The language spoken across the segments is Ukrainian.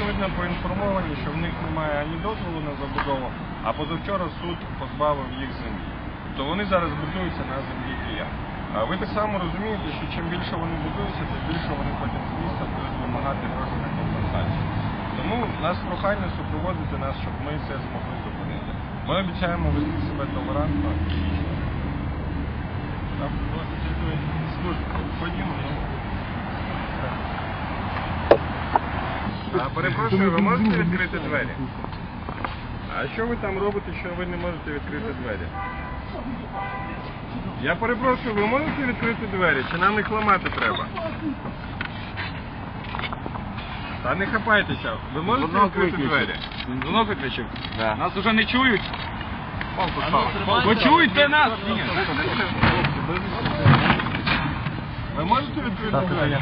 очевидно поінформовані, що в них немає ані дозволу на забудову, а позавчора суд позбавив їх землі. То вони зараз будуються на землі. А ви так само розумієте, що чим більше вони будуються, тим більше вони потім з міста будуть вимагати гроші на компенсацію. Тому нас прохання супроводити нас, щоб ми це змогли зупинити. Ми обіцяємо вести себе толерантно і. Ходімо, ну. А, перепрошую, ви можете відкрити двері? А що ви там робите, що ви не можете відкрити двері? Я перепрошую, ви можете відкрити двері? Чи нам їх ламати треба? Та не хапайтеся, ви можете відкрити двері? Дзвонок виключив. Да. Нас уже не чують. Палку став. Ви чуєте нас? Ні. Ви можете відкрити двері?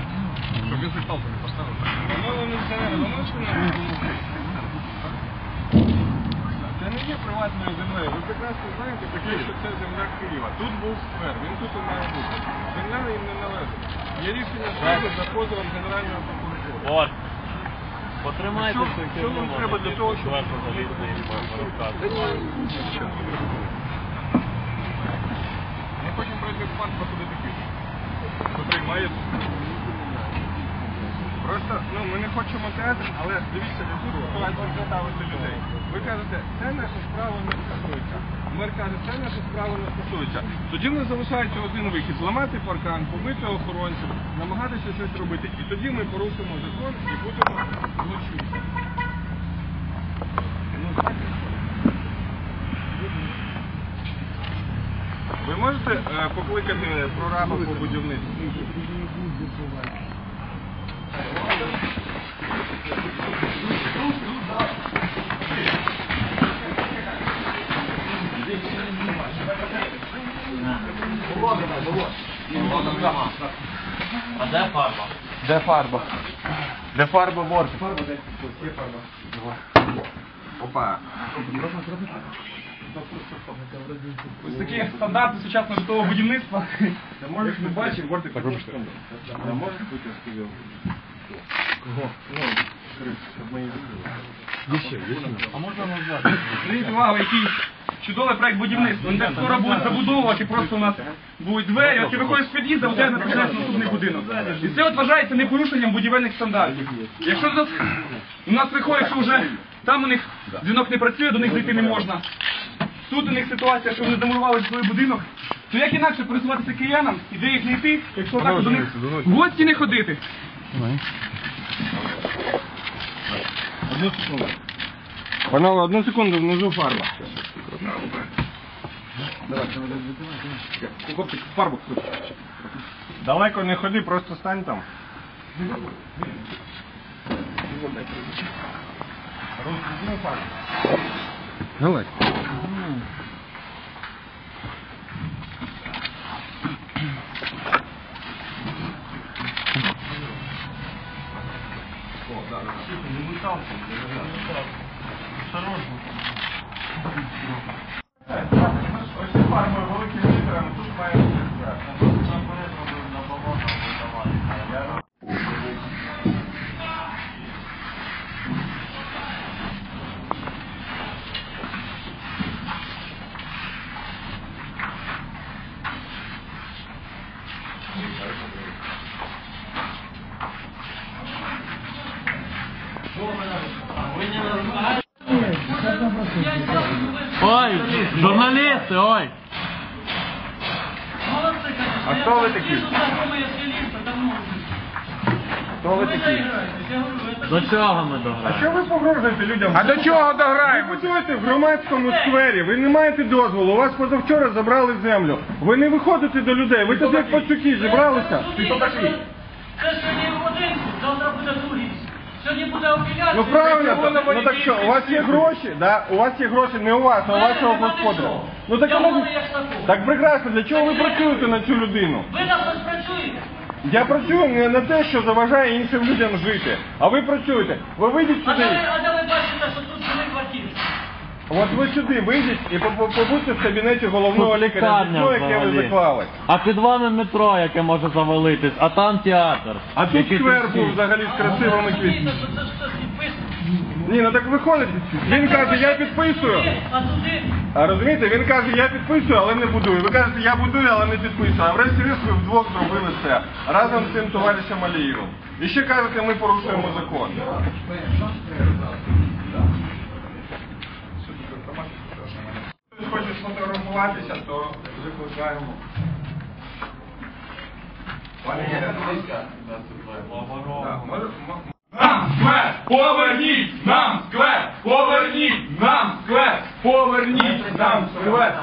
Щоб він палку не поставив. Ну, Це не є приватною землею. Ви прекрасно знаєте, таке, що це земля Києва. Тут був сквер, він тут і має бути. Земля їм не належить. Є рішення суду за позовом Генерального прокуратури. От. Потримайте Що, що вам треба для того, щоб Ми хочемо пройти в парк походити квіти, котрий має Просто ну ми хочемо театр, але дивіться, ситуацію заставити людей. Ви кажете, це наша справа не стосується. Мер каже, це наша справа не стосується. Тоді в нас залишається один вихід зламати паркан, побити охоронців, намагатися щось робити. І тоді ми порушимо закон і будемо злочинцями. Ну. Ви можете е, покликати прораба по будівництву? А де фарба? Де фарба? Де фарба борт? Опа. Ось такі стандарти сучасного житлового будівництва. Ти можеш не бачив, Вортик, так робиш. Ти можеш бути сказав? Кого? Ну, Крис, щоб ми її закрили. А можна назвати? Зверніть увагу, який чудовий проект будівництва. Де скоро будуть забудовувати, просто у нас будуть двері, от ти виходиш з під'їзду, у тебе починається наступний будинок. І це от вважається непорушенням будівельних стандартів. Якщо нас, у нас виходить, що вже там у них дзвінок не працює, до них зайти не можна. Тут у них ситуація, що вони замурували свій будинок. То як інакше пересуватися киянам і де їх знайти, якщо так до них в гості не ходити? Панове, одну секунду, внизу фарба. Хлопчик, фарбу. Далеко не ходи, просто стань там. Розпізни фарбу. Давай. Ось Вы не назнаете. Ой, журналісти, ой. А хто ви такі? Хто ви такі? До чого ми А дограємо? що ви погрожуєте людям? А до чого дограємо? Ви будуєте в громадському сквері, ви не маєте дозволу, у вас позавчора забрали землю. Ви не виходите до людей, ви тут як пацюки зібралися. Ти хто такий? Це один, завтра буде другий. Сьогодні буде апеляція. Ну правильно, на так, ну так що, у вас є гроші, да? у вас є гроші не у вас, а у вашого господаря. Ну так, таку. так прекрасно, для чого ви працюєте на цю людину? Ви на щось працюєте. Я працюю не на те, що заважає іншим людям жити, а ви працюєте. Ви вийдіть сюди. а де ви бачите, що? От ви сюди вийдіть і по- по- побудьте в кабінеті головного Тут лікаря, лікарня вікно, яке ви взагалі. заклали. А під вами метро, яке може завалитись, а там театр. А тут Який сквер був взагалі з красивими квітами. підписує. Ні, ну так виходить. Він каже, я підписую. А туди А розумієте, він каже, я підписую, але не будую. Ви кажете, я будую, але не підписую. А врешті-решт ви вдвох зробили це разом з цим товаришем Алієвим. І ще кажете, ми порушуємо закон. Викликаємо. Пані Єлена, Так, може- мо- Нам сквер! Поверніть! Нам сквер! Поверніть! Нам сквер! Поверніть! Нам сквер!